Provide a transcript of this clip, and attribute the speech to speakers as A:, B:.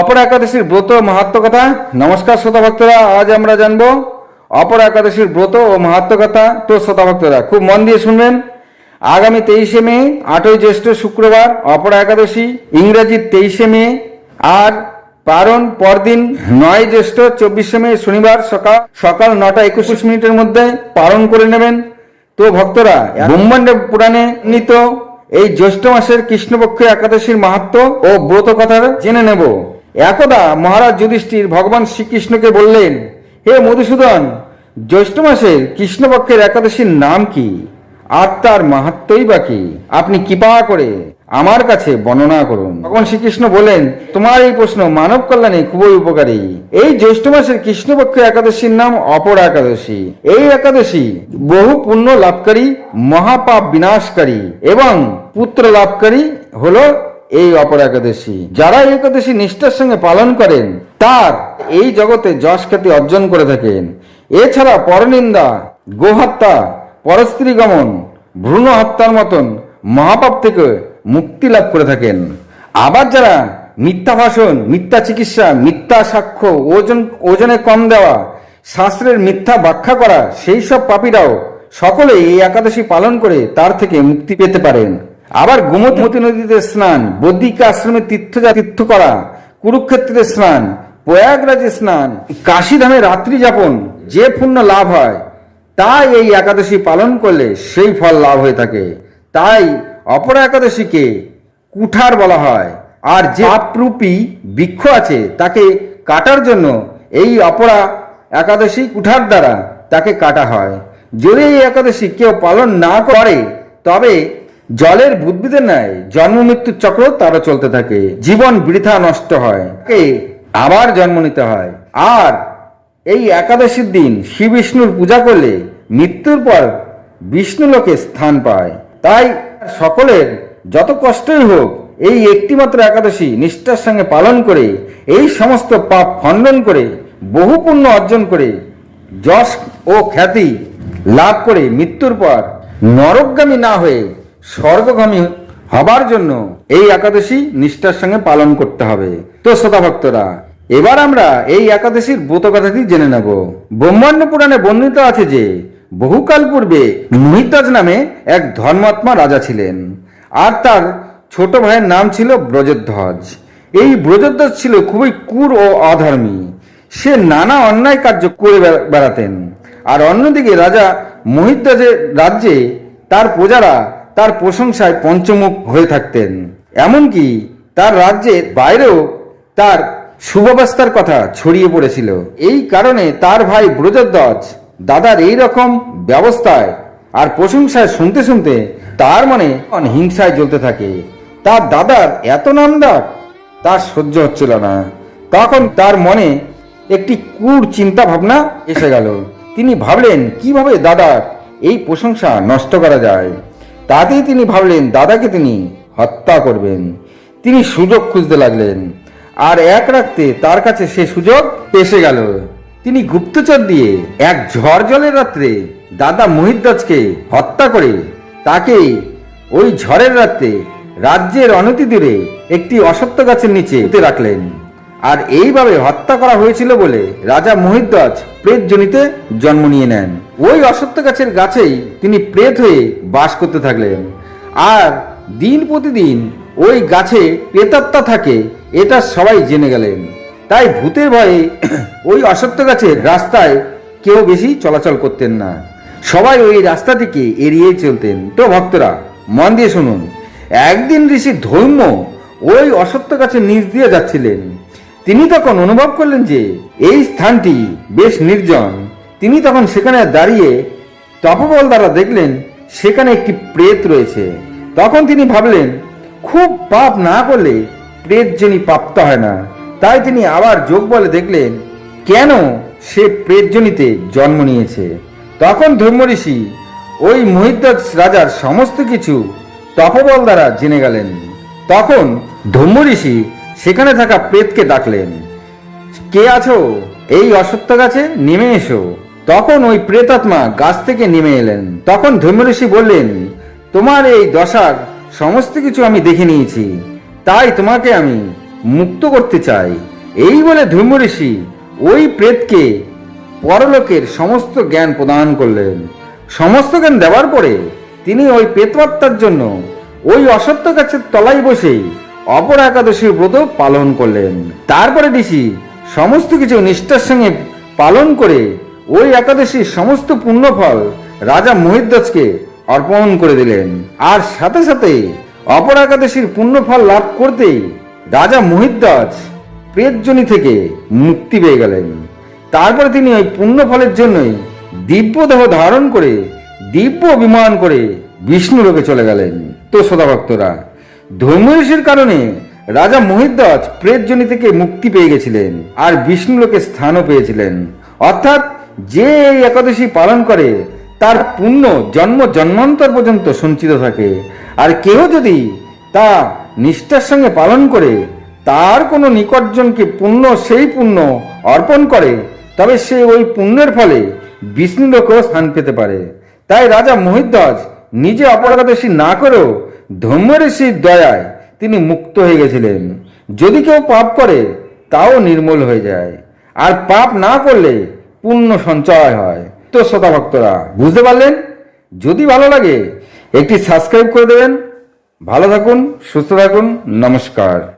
A: অপর একাদশীর ব্রত মাহাত্ম কথা। নমস্কার শ্রোতা ভক্তরা, আজ আমরা জানব অপর একাদশীর ব্রত ও মাহাত্ম কথা। তো শ্রোতা ভক্তরা, খুব মন দিয়ে শুনবেন। আগামী তেইশে মে, আটই জ্যৈষ্ঠ শুক্রবার, অপর একাদশী, ইংরেজি তেইশে মে, আর পারণ পরদিন নয় জ্যৈষ্ঠ, চব্বিশে মে, শনিবার সকাল সকাল নটা একুশ মিনিটের মধ্যে পালন করে নেবেন। তো ভক্তরা, ব্রহ্মাণ্ড পুরাণে নিত এই জ্যৈষ্ঠ মাসের কৃষ্ণপক্ষ একাদশীর মাহাত্ম ও ব্রত কথা জেনে নেব। একদা মহারাজ যুধিষ্ঠির ভগবান শ্রীকৃষ্ণকে বললেন, হে মধুসূদন, জ্যৈষ্ঠ মাসের কৃষ্ণপক্ষের একাদশীর নাম কি? আর তার মাহাত্মই বা কি? আপনি কৃপা করে আমার কাছে বর্ণনা করুন। ভগবান শ্রীকৃষ্ণ বলেন তোমার এই প্রশ্ন মানব কল্যাণে খুবই উপকারী। এই জ্যৈষ্ঠ মাসের কৃষ্ণপক্ষ একাদশীর নাম অপর একাদশী। এই একাদশী বহু পুণ্য লাভকারী, মহাপাপ বিনাশকারী এবং পুত্র লাভকারী হলো এই অপর একাদশী। যারা একাদশী নিষ্ঠার সঙ্গে পালন করেন, তার এই জগতে যশ খ্যাতি অর্জন করে থাকেন। এছাড়া পরনিন্দা গোহত্যা পরস্ত্রী গমন ভ্রূণ হত্যার মতন মহাপাপ থেকে মুক্তি লাভ করে থাকেন। আবার যারা মিথ্যা ভাষণ মিথ্যা চিকিৎসা, মিথ্যা সাক্ষ্য, ওজন, ওজনে কম দেওয়া, শাস্ত্রের মিথ্যা ব্যাখ্যা করা, সেই সব পাপীরাও সকলে এই একাদশী পালন করে তার থেকে মুক্তি পেতে পারেন। আবার গোমতী নদীতে স্নান, বদ্রিক আশ্রমে তীর্থ তীর্থ করা কুরুক্ষেত্রে স্নান, প্রয়াগরাজে স্নান, কাশীধামে রাত্রি যাপন, যে পুণ্য লাভ হয়, তাই এই একাদশী পালন করলে সেই ফল লাভ হয়ে থাকে। তাই অপর একাদশীকে কুঠার বলা হয়। আর যে আপরূপী বৃক্ষ আছে, তাকে কাটার জন্য এই অপরা একাদশী কুঠার দ্বারা তাকে কাটা হয়। যদি এই একাদশী কেউ পালন না করে, তবে জলের বুদ্ধিদের ন্যায় জন্ম মৃত্যুর চক্র তারও চলতে থাকে। জীবন বৃথা নষ্ট হয়। আবার জন্ম নিতে হয়। আর এই একাদশীর দিন শ্রী বিষ্ণুর পূজা করলে মৃত্যুর পর বিষ্ণু লোকে স্থান পায়। তাই সকলের যত কষ্টই হোক, এই একটিমাত্র একাদশী নিষ্ঠার সঙ্গে পালন করে, এই সমস্ত পাপ খণ্ডন করে বহু পুণ্য অর্জন করে, যশ ও খ্যাতি লাভ করে মৃত্যুর পর নরকগামী না হয়ে স্বর্গগামী হবার জন্য এই একাদশী নিষ্ঠার সঙ্গে পালন করতে হবে। তো শ্রোতা ভক্তরা, এবার আমরা এই একাদশীর ব্রত কথাটি জেনে নেব। ব্রহ্মাণ্ড পুরাণে বর্ণিত আছে যে, বহুকাল পূর্বে মহিতাজ নামে এক ধর্মাত্মা রাজা ছিলেন, আর তার ছোট ভাইয়ের নাম ছিল ব্রজধ্বজ। এই ব্রজধ্বজ ছিল খুবই কুর ও অধর্মী। সে নানা অন্যায় কার্য করে বেড়াতেন, আর অন্যদিকে রাজা মহিদ্রাজের রাজ্যে তার প্রজারা তার প্রশংসায় পঞ্চমুখ হয়ে থাকতেন। এমনকি তার রাজ্যের বাইরেও তার সুব্যবস্থার কথা ছড়িয়ে পড়েছিল। এই কারণে তার ভাই ব্রজধ্বজ দাদার এই রকম ব্যবস্থায় আর প্রশংসায় শুনতে শুনতে তার মনে হিংসায় জ্বলতে থাকে। তার দাদার এত নামডাক তার সহ্য হচ্ছিল না। তখন তার মনে একটি কুর চিন্তা ভাবনা এসে গেল। তিনি ভাবলেন, কীভাবে দাদার এই প্রশংসা নষ্ট করা যায়? তাতেই তিনি ভাবলেন, দাদাকে তিনি হত্যা করবেন। তিনি সুযোগ খুঁজতে লাগলেন। আর এক রাখতে তার কাছে সে সুযোগ এসে গেল। তিনি গুপ্তচর দিয়ে এক ঝড় জলের রাত্রে দাদা মহিদ্দাজকে হত্যা করে তাকে ওই ঝড়ের রাত্রে রাজ্যের অনতি দূরে একটি অসত্য গাছের নিচে রাখলেন। আর এইভাবে হত্যা করা হয়েছিল বলে রাজা মহিদ্দাজ প্রেত জনিতে জন্ম নিয়ে নেন। ওই অসত্য গাছের গাছেই তিনি প্রেত হয়ে বাস করতে থাকলেন। আর দিন প্রতিদিন ওই গাছে প্রেতাত্মা থাকে, এটা সবাই জেনে গেলেন। তাই ভূতের ভয়ে ওই অসত্য গাছের রাস্তায় কেউ বেশি চলাচল করতেন না। সবাই ওই রাস্তাটিকে এড়িয়ে চলতেন। তো ভক্তরা, মন দিয়ে শুনুন, একদিন ঋষি ধৈর্য ওই অসত্য গাছের নিচ দিয়ে যাচ্ছিলেন। তিনি তখন অনুভব করলেন যে এই স্থানটি বেশ নির্জন। তিনি তখন সেখানে দাঁড়িয়ে তপবল দ্বারা দেখলেন সেখানে একটি প্রেত রয়েছে। তখন তিনি ভাবলেন, খুব পাপ না করলে প্রেত যিনি প্রাপ্ত হয় না। তাই তিনি আবার যোগ বলে দেখলেন, কেন সে প্রেতজনিতে জন্ম নিয়েছে? তখন ধর্ম ঋষি ওই মহিদ্দাস রাজার সমস্ত কিছু তপবল দ্বারা জেনে গেলেন। তখন ধর্ম ঋষি সেখানে থাকা প্রেতকে ডাকলেন, কে আছো? এই অসত্য গাছে নেমে এসো। তখন ওই প্রেতাত্মা গাছ থেকে নেমে এলেন। তখন ধর্মঋষি বললেন, তোমার এই দশার সমস্ত কিছু আমি দেখে নিয়েছি। তাই তোমাকে আমি মুক্ত করতে চাই। এই বলে ধর্ম ঋষি ওই প্রেতকে পরলোকের সমস্ত জ্ঞান প্রদান করলেন। সমস্ত জ্ঞান দেওয়ার পরে তিনি ওই প্রেতবাত্মার জন্য ওই অসত্য গাছের তলায় বসে অপর একাদশীর ব্রত পালন করলেন। তারপরে ঋষি সমস্ত কিছু নিষ্ঠার সঙ্গে পালন করে ওই একাদশীর সমস্ত পুণ্যফল রাজা মহিদ্দাসকে অর্পণ করে দিলেন। আর সাথে সাথে অপর একাদশীর পুণ্যফল লাভ করতেই রাজা মহিদ্দাস প্রেতজনী থেকে মুক্তি পেয়ে গেলেন। তারপরে তিনি ওই পুণ্যফলের জন্যই দিব্য দেহ ধারণ করে, দিব্য বিমান করে বিষ্ণু লোকে চলে গেলেন। তো শ্রোতা ভক্তরা ধর্মঋষির কারণে রাজা মহিদ্দাস প্রেতজনী থেকে মুক্তি পেয়ে গেছিলেন আর বিষ্ণু লোকে স্থানও পেয়েছিলেন। অর্থাৎ যে এই একাদশী পালন করে, তার পুণ্য জন্ম জন্মান্তর পর্যন্ত সঞ্চিত থাকে। আর কেউ যদি তা নিষ্ঠার সঙ্গে পালন করে, তার কোনো নিকটজনকে পুণ্য, সেই পুণ্য অর্পণ করে, তবে সে ওই পুণ্যের ফলে বিষ্ণু লোকেও স্থান পেতে পারে। তাই রাজা মহিদ্দাস নিজে অপরাধী না করেও ধর্মঋষির দয়ায় তিনি মুক্ত হয়ে গেছিলেন। যদি কেউ পাপ করে, তাও নির্মল হয়ে যায়। আর পাপ না করলে পুণ্য সঞ্চয় হয়। তো শ্রোতা ভক্তরা, বুঝতে পারলেন? যদি ভালো লাগে, একটি সাবস্ক্রাইব করে দেবেন। ভালো থাকুন, সুস্থ থাকুন, নমস্কার।